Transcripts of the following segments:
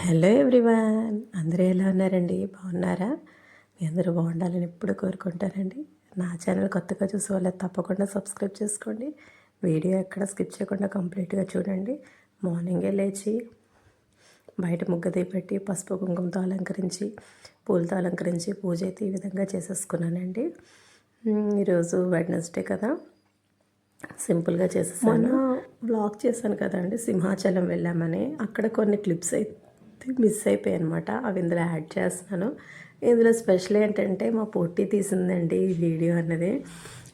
Hello everyone. అందరూ ఎలా ఉన్నారండి? బాగున్నారా? మీ అందరూ బాగుండాలని ఎప్పుడు కోరుకుంటారండి నా ఛానల్ కొత్తగా చూసే వాళ్ళు తప్పకుండా సబ్స్క్రైబ్ చేసుకోండి. వీడియో ఎక్కడ స్కిప్ చేయకుండా కంప్లీట్గా చూడండి. మార్నింగే లేచి బయట ముగ్గది పెట్టి పసుపు కుంకుమతో అలంకరించి పూలతో అలంకరించి పూజ అయితే ఈ విధంగా చేసేసుకున్నానండి. ఈరోజు వెడ్నెస్డే కదా. సింపుల్గా చేసేసాను. మొన్న బ్లాగ్ చేశాను కదండి సింహాచలం వెళ్ళామని. అక్కడ కొన్ని క్లిప్స్ అయితే మిస్ అయిపోయాయి అనమాట అవి ఇందులో యాడ్ చేస్తున్నాను. ఇందులో స్పెషల్ ఏంటంటే మా పొట్టి తీసిందండి ఈ వీడియో అన్నది.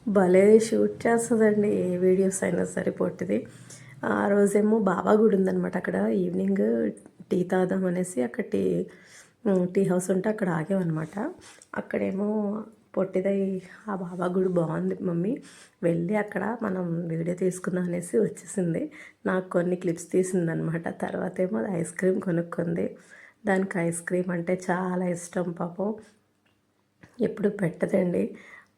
భలే షూట్ చేస్తుందండి. ఏ వీడియోస్ అయినా సరే పొట్టిది. ఆ రోజేమో బాబా గుడి ఉందనమాట అక్కడ. ఈవినింగ్ టీ తాగుదాం అనేసి అక్కడ టీ టీ హౌస్ ఉంటే అక్కడ ఆగామన్నమాట. అక్కడేమో పొట్టిదై ఆ బాబా గుడి బాగుంది మమ్మీ వెళ్ళి అక్కడ మనం వీడియో తీసుకుందాం అనేసి వచ్చేసింది. నాకు కొన్ని క్లిప్స్ తీసిందనమాట తర్వాత ఏమో అది ఐస్ క్రీమ్ కొనుక్కుంది. దానికి ఐస్ క్రీమ్ అంటే చాలా ఇష్టం పాపం. ఎప్పుడు పెట్టదండి.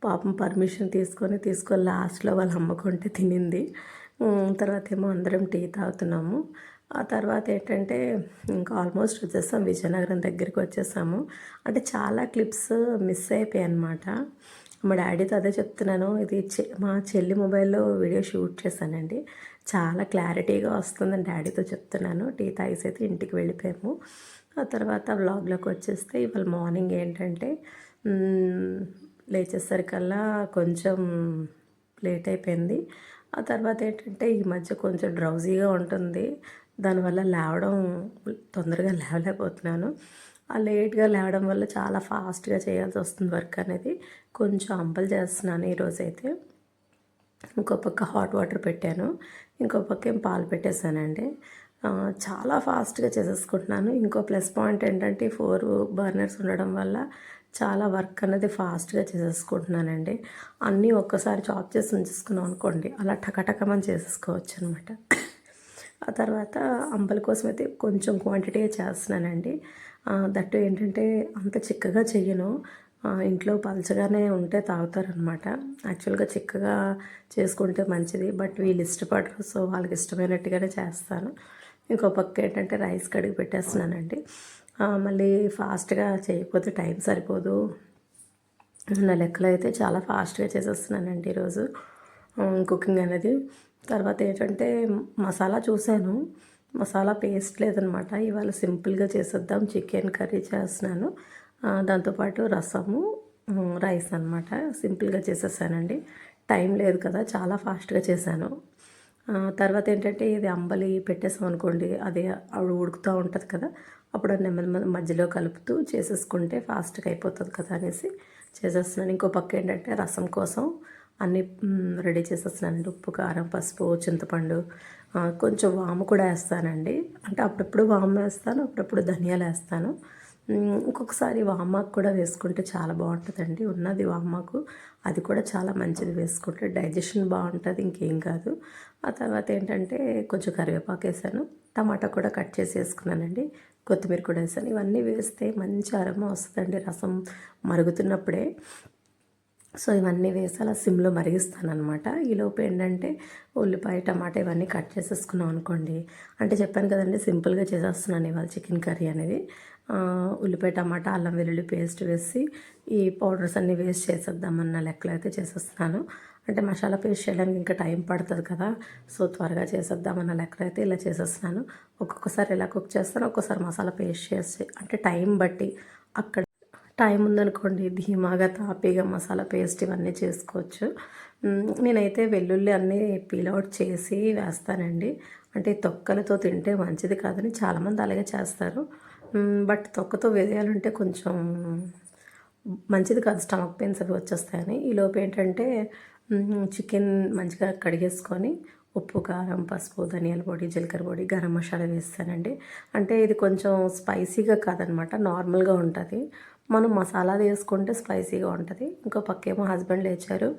పాపం పర్మిషన్ తీసుకొని తీసుకొని లాస్ట్లో వాళ్ళు అమ్మకుంటే తినింది. తర్వాత ఏమో అందరం టీ తాగుతున్నాము. ఆ తర్వాత ఏంటంటే ఇంకా ఆల్మోస్ట్ వచ్చేసాం విజయనగరం దగ్గరికి వచ్చేసాము అంటే చాలా క్లిప్స్ మిస్ అయిపోయాయి అనమాట మా డాడీతో అదే చెప్తున్నాను ఇది చె- మా చెల్లి మొబైల్లో వీడియో షూట్ చేశానండి. చాలా క్లారిటీగా వస్తుందని డాడీతో చెప్తున్నాను. టీ తాగేసి అయితే ఇంటికి వెళ్ళిపోయాము. ఆ తర్వాత వ్లాగ్లోకి వచ్చేస్తే ఇవాళ మార్నింగ్ ఏంటంటే లేచేసరికల్లా కొంచెం లేట్ అయిపోయింది. ఆ తర్వాత ఏంటంటే ఈ మధ్య కొంచెం డ్రౌజీగా ఉంటుంది. దానివల్ల లేవడం తొందరగా లేవలేకపోతున్నాను. ఆ లేట్గా లేవడం వల్ల చాలా ఫాస్ట్గా చేయాల్సి వస్తుంది వర్క్ అనేది. కొంచెం అంబలు చేస్తున్నాను ఈరోజైతే ఇంకో పక్క హాట్ వాటర్ పెట్టాను. ఇంకో పక్క ఏం పాలు పెట్టేశానండి. చాలా ఫాస్ట్గా చేసేసుకుంటున్నాను. ఇంకో ప్లస్ పాయింట్ ఏంటంటే ఫోర్ బర్నర్స్ ఉండడం వల్ల చాలా వర్క్ అనేది ఫాస్ట్గా చేసేసుకుంటున్నానండి. అన్నీ ఒక్కసారి చాప్ చేసి ఉంచేసుకున్నాం అనుకోండి అలా టకటకమని చేసేసుకోవచ్చు అనమాట ఆ తర్వాత అంబలి కోసం అయితే కొంచెం క్వాంటిటీగా చేస్తున్నానండి. దట్టు ఏంటంటే అంత చిక్కగా చెయ్యను. ఇంట్లో పలచగానే ఉంటే తాగుతారనమాట. యాక్చువల్గా చిక్కగా చేసుకుంటే మంచిది బట్ వీళ్ళు ఇష్టపడరు సో వాళ్ళకి ఇష్టమైనట్టుగానే చేస్తాను. ఇంకో పక్క ఏంటంటే రైస్ కడిగి పెట్టేస్తున్నానండి. మళ్ళీ ఫాస్ట్గా చేయకపోతే టైం సరిపోదు. నా లెక్కలో అయితే చాలా ఫాస్ట్గా చేసేస్తున్నానండి ఈరోజు. కుకింగ్ అనేది. తర్వాత ఏంటంటే మసాలా చూశాను. మసాలా పేస్ట్ లేదనమాట. ఇవాళ సింపుల్గా చేసేద్దాం. చికెన్ కర్రీ చేస్తున్నాను. దాంతోపాటు రసము రైస్ అనమాట. సింపుల్గా చేసేసానండి. టైం లేదు కదా చాలా ఫాస్ట్గా చేశాను. తర్వాత ఏంటంటే ఇది అంబలి పెట్టేసాం అనుకోండి అది ఆవిడ ఉడుకుతూ ఉంటుంది కదా అప్పుడు నెమ్మది మధ్యలో కలుపుతూ చేసేసుకుంటే ఫాస్ట్గా అయిపోతుంది కదా అనేసి చేసేస్తున్నాను. ఇంకో పక్క ఏంటంటే రసం కోసం అన్నీ రెడీ చేసేస్తున్నానండి ఉప్పు కారం పసుపు చింతపండు కొంచెం వాము కూడా వేస్తానండి. అంటే అప్పుడప్పుడు వాము వేస్తాను అప్పుడప్పుడు ధనియాలు వేస్తాను. ఇంకొకసారి వామాకు కూడా వేసుకుంటే చాలా బాగుంటుందండి. ఉన్నది వామాకు అది కూడా చాలా మంచిది వేసుకుంటే. డైజెషన్ బాగుంటుంది ఇంకేం కాదు. ఆ తర్వాత ఏంటంటే కొంచెం కరివేపాకు వేసాను. టమాటా కూడా కట్ చేసి వేసుకున్నానండి. కొత్తిమీర కూడా వేసాను. ఇవన్నీ వేస్తే మంచి అరమ వస్తుందండి రసం మరుగుతున్నప్పుడే. సో ఇవన్నీ వేసి అలా సిమ్లో మరిగిస్తాను అనమాట ఈలోపు ఏంటంటే ఉల్లిపాయ టమాటా ఇవన్నీ కట్ చేసేసుకున్నాం అనుకోండి. అంటే చెప్పాను కదండి సింపుల్గా చేసేస్తున్నాను ఇవాళ చికెన్ కర్రీ అనేది. ఉల్లిపాయ టమాటా అల్లం వెల్లుల్లి పేస్ట్ వేసి ఈ పౌడర్స్ అన్నీ వేస్ట్ చేసేద్దామన్న లెక్కలో అయితే చేసేస్తున్నాను. అంటే మసాలా పేస్ట్ చేయడానికి ఇంకా టైం పడుతుంది కదా సో త్వరగా చేసేద్దామన్న లెక్కలో అయితే ఇలా చేసేస్తున్నాను. ఒక్కొక్కసారి ఇలా కుక్ చేస్తాను ఒక్కొక్కసారి మసాలా పేస్ట్ చేసి అంటే టైం బట్టి అక్కడ టైం ఉందనుకోండి ధీమాగా తాపీగా మసాలా పేస్ట్ ఇవన్నీ చేసుకోవచ్చు. నేనైతే వెల్లుల్లి అన్నీ పీల్ అవుట్ చేసి వేస్తానండి. అంటే తొక్కలతో తింటే మంచిది కాదని చాలామంది అలాగే చేస్తారు. బట్ తొక్కతో వేయాలంటే కొంచెం మంచిది కాదు స్టమక్ పెయిన్స్ అవి వచ్చేస్తాయని. ఈలోపు ఏంటంటే చికెన్ మంచిగా కడిగేసుకొని ఉప్పు కారం పసుపు ధనియాల పొడి జీలకర్ర పొడి గరం మసాలా వేస్తానండి. అంటే ఇది కొంచెం స్పైసీగా కాదనమాట నార్మల్గా ఉంటుంది. మనం మసాలా వేసుకుంటే స్పైసీగా ఉంటుంది. ఇంకో పక్కేమో హస్బెండ్ లేచారు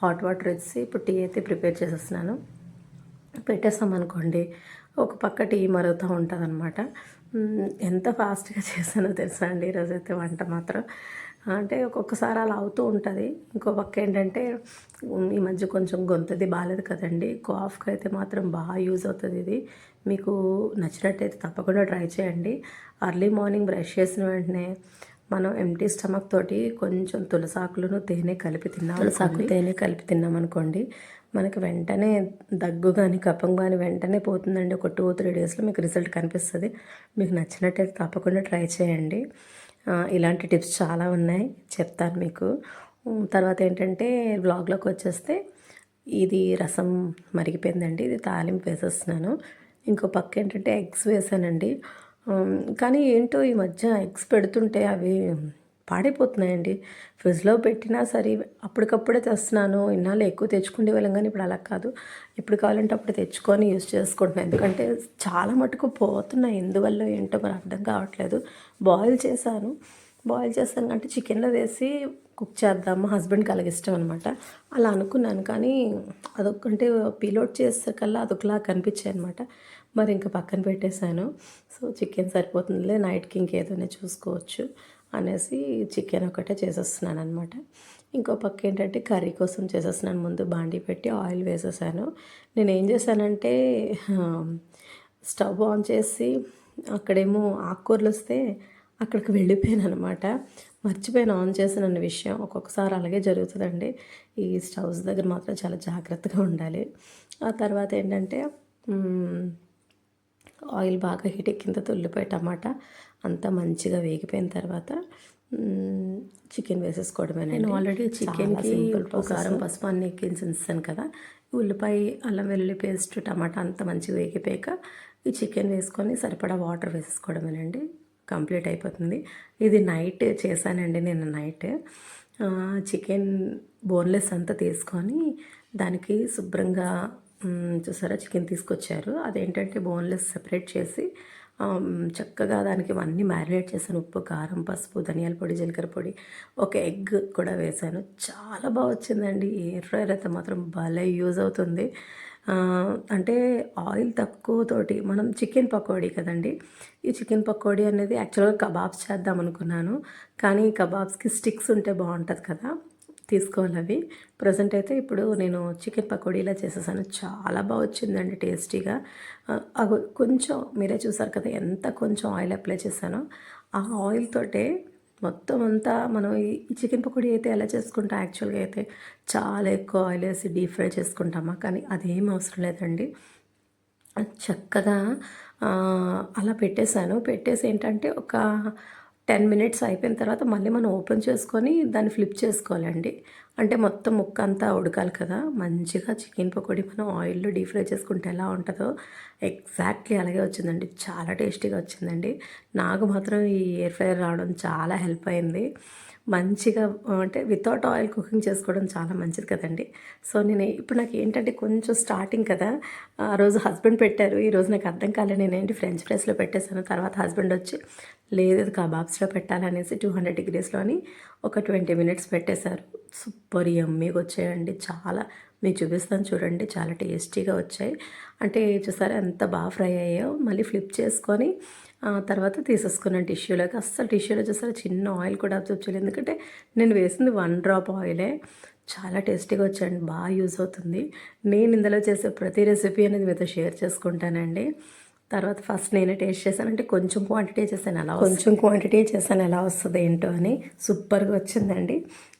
హాట్ వాటర్ ఇచ్చి ఇప్పుడు టీ అయితే ప్రిపేర్ చేసేస్తున్నాను. పెట్టేస్తాం అనుకోండి ఒక పక్క టీ మరుగుతూ ఉంటుంది అనమాట ఎంత ఫాస్ట్గా చేశానో తెలుసా అండి? ఈరోజైతే వంట మాత్రం. అంటే ఒక్కొక్కసారి అలా అవుతూ ఉంటుంది. ఇంకో పక్క ఏంటంటే ఈ మధ్య కొంచెం గొంతుది బాగాలేదు కదండి. కాఫ్కి అయితే మాత్రం బాగా యూజ్ అవుతుంది ఇది. మీకు నచ్చినట్టయితే తప్పకుండా ట్రై చేయండి. అర్లీ మార్నింగ్ బ్రష్ చేసిన వెంటనే మనం ఎంటీ స్టమక్ తోటి కొంచెం తులసాకులను తేనె కలిపి తిన్నాం తులసాకు తేనె కలిపి తిన్నాం అనుకోండి మనకి వెంటనే దగ్గు కానీ కపం కానీ వెంటనే పోతుందండి. ఒక టూ త్రీ డేస్లో మీకు రిజల్ట్ కనిపిస్తుంది. మీకు నచ్చినట్టయితే తప్పకుండా ట్రై చేయండి. ఇలాంటి టిప్స్ చాలా ఉన్నాయి. చెప్తాను మీకు. తర్వాత ఏంటంటే బ్లాగ్లోకి వచ్చేస్తే ఇది రసం మరిగిపోయిందండి. ఇది తాలింపు వేసేస్తున్నాను. ఇంకో పక్క ఏంటంటే ఎగ్స్ వేసానండి. కానీ ఏంటో ఈ మధ్య ఎగ్స్ పెడుతుంటే అవి పాడైపోతున్నాయండి. ఫ్రిడ్జ్లో పెట్టినా సరే అప్పటికప్పుడే తెస్తున్నాను. ఇన్నాళ్ళు ఎక్కువ తెచ్చుకునే వాళ్ళం కానీ ఇప్పుడు అలా కాదు. ఇప్పుడు కావాలంటే అప్పుడు తెచ్చుకొని యూజ్ చేసుకుంటున్నాను ఎందుకంటే చాలా మటుకు పోతున్నాయి. ఎందువల్ల ఏంటో మరి అర్థం కావట్లేదు. బాయిల్ చేశాను. బాయిల్ చేస్తాను అంటే చికెన్లో వేసి కుక్ చేద్దాము. హస్బెండ్కి అలాగే ఇష్టం అనమాట అలా అనుకున్నాను కానీ అదొకంటే పిలోట్ చేసేకల్లా అదొకలా కనిపించాయి అనమాట మరి ఇంకా పక్కన పెట్టేశాను. సో చికెన్ సరిపోతుందిలే. నైట్కి ఇంకేదైనా చూసుకోవచ్చు. అనేసి చికెన్ ఒకటే చేసేస్తున్నాను అనమాట ఇంకో పక్క ఏంటంటే కర్రీ కోసం చేసేస్తున్నాను. ముందు బాండీ పెట్టి ఆయిల్ వేసేసాను. నేను ఏం చేశానంటే స్టవ్ ఆన్ చేసి అక్కడేమో ఆకుకూరలు వస్తే అక్కడికి వెళ్ళిపోయాను అనమాట మర్చిపోయాను ఆన్ చేసిన విషయం. ఒక్కొక్కసారి అలాగే జరుగుతుందండి. ఈ స్టవ్స్ దగ్గర మాత్రం చాలా జాగ్రత్తగా ఉండాలి. ఆ తర్వాత ఏంటంటే ఆయిల్ బాగా హీట్ ఎక్కిన తర్వాత ఉల్లిపాయ టమాటా అంతా మంచిగా వేగిపోయిన తర్వాత చికెన్ వేసేసుకోవడమే నేను ఆల్రెడీ చికెన్కి ఉప్పు కారం పసుపు అన్ని ఎక్కించేస్తాను కదా. ఉల్లిపాయ అల్లం వెల్లుల్లి పేస్ట్ టమాటా అంతా మంచిగా వేగిపోయాక ఈ చికెన్ వేసుకొని సరిపడా వాటర్ వేసేసుకోవడమేనండి. కంప్లీట్ అయిపోతుంది. ఇది నైట్ చేశానండి నేను నైట్. చికెన్ బోన్లెస్ అంతా తీసుకొని దానికి శుభ్రంగా చూసారా చికెన్ తీసుకొచ్చారు. అదేంటంటే బోన్లెస్ సెపరేట్ చేసి చక్కగా దానికి అన్నీ మ్యారినేట్ చేశాను. ఉప్పు కారం పసుపు ధనియాల పొడి జీలకర్ర పొడి ఒక ఎగ్ కూడా వేశాను. చాలా బాగా వచ్చిందండి. ఎయిర్ ఫ్రైర్ అయితే మాత్రం భలే యూజ్ అవుతుంది. అంటే ఆయిల్ తక్కువతోటి మనం చికెన్ పకోడీ కదండి. ఈ చికెన్ పకోడీ అనేది యాక్చువల్గా కబాబ్స్ చేద్దాం అనుకున్నాను కానీ కబాబ్స్కి స్టిక్స్ ఉంటే బాగుంటుంది కదా. తీసుకోవాలి అవి. ప్రజెంట్ అయితే ఇప్పుడు నేను చికెన్ పకోడీ ఇలా చేసేసాను. చాలా బాగా వచ్చిందండి టేస్టీగా. అగో కొంచెం మీరే చూసారు కదా ఎంత కొంచెం ఆయిల్ అప్లై చేశానో. ఆ ఆయిల్ తోటే మొత్తం అంతా మనం ఈ చికెన్ పకోడీ అయితే ఎలా చేసుకుంటాం? యాక్చువల్గా అయితే చాలా ఎక్కువ ఆయిల్ వేసి డీప్ ఫ్రై చేసుకుంటామా? కానీ అదేం అవసరం లేదండి. చక్కగా అలా పెట్టేశాను. పెట్టేసి ఏంటంటే ఒక టెన్ మినిట్స్ అయిపోయిన తర్వాత మళ్ళీ మనం ఓపెన్ చేసుకొని దాన్ని ఫ్లిప్ చేసుకోవాలండి. అంటే మొత్తం ముక్క అంతా ఉడకాలి కదా. మంచిగా చికెన్ పకోడీ మనం ఆయిల్లో డీప్ ఫ్రై చేసుకుంటే ఎలా ఉంటుందో ఎగ్జాక్ట్లీ అలాగే వచ్చిందండి. చాలా టేస్టీగా వచ్చిందండి. నాకు మాత్రం ఈ ఎయిర్ ఫ్రైయర్ రావడం చాలా హెల్ప్ అయింది. మంచిగా అంటే వితౌట్ ఆయిల్ కుకింగ్ చేసుకోవడం చాలా మంచిది కదండి. సో నేను ఇప్పుడు నాకు ఏంటంటే కొంచెం స్టార్టింగ్ కదా. ఆ రోజు హస్బెండ్ పెట్టారు. ఈ రోజు నాకు అర్థం కాలేదు నేను ఏంటి ఫ్రెంచ్ ఫ్రైస్లో పెట్టేశాను. తర్వాత హస్బెండ్ వచ్చి లేదు కబాబ్స్లో పెట్టాలనేసి టూ హండ్రెడ్ డిగ్రీస్లోని ఒక ట్వంటీ మినిట్స్ పెట్టేశారు. సూపర్ యమ్మీగా వచ్చాయండి. చాలా మీకు చూపిస్తాను చూడండి. చాలా టేస్టీగా వచ్చాయి. అంటే చూసారా ఎంత బాగా ఫ్రై అయ్యాయో. మళ్ళీ ఫ్లిప్ చేసుకొని తర్వాత తీసేసుకున్నాను టిష్యూలోకి. అస్సలు టిష్యూలో చూసారా చిన్న ఆయిల్ కూడా అబ్జర్వ్ చేయలేదు ఎందుకంటే నేను వేసింది వన్ డ్రాప్ ఆయిలే. చాలా టేస్టీగా వచ్చాయండి. బాగా యూజ్ అవుతుంది. నేను ఇందులో చేసే ప్రతి రెసిపీ అనేది మీతో షేర్ చేసుకుంటానండి. తర్వాత ఫస్ట్ నేను టేస్ట్ చేశాను అంటే కొంచెం క్వాంటిటీ చేశాను. ఎలా కొంచెం క్వాంటిటీ చేశాను. ఎలా వస్తుంది ఏంటో అని సూపర్గా వచ్చిందండి.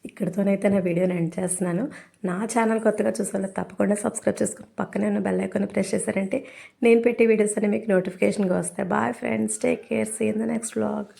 ఇక్కడితోనైతే నా వీడియోని ఎండ్ చేస్తున్నాను. నా ఛానల్ కొత్తగా చూసుకోవాలి తప్పకుండా సబ్స్క్రైబ్ చేసుకుని పక్కనే ఉన్న బెల్ ఐకాన్ ప్రెస్ చేశారంటే నేను పెట్టే వీడియోస్ అన్ని మీకు నోటిఫికేషన్గా వస్తాయి. Bye friends take care see in the next blog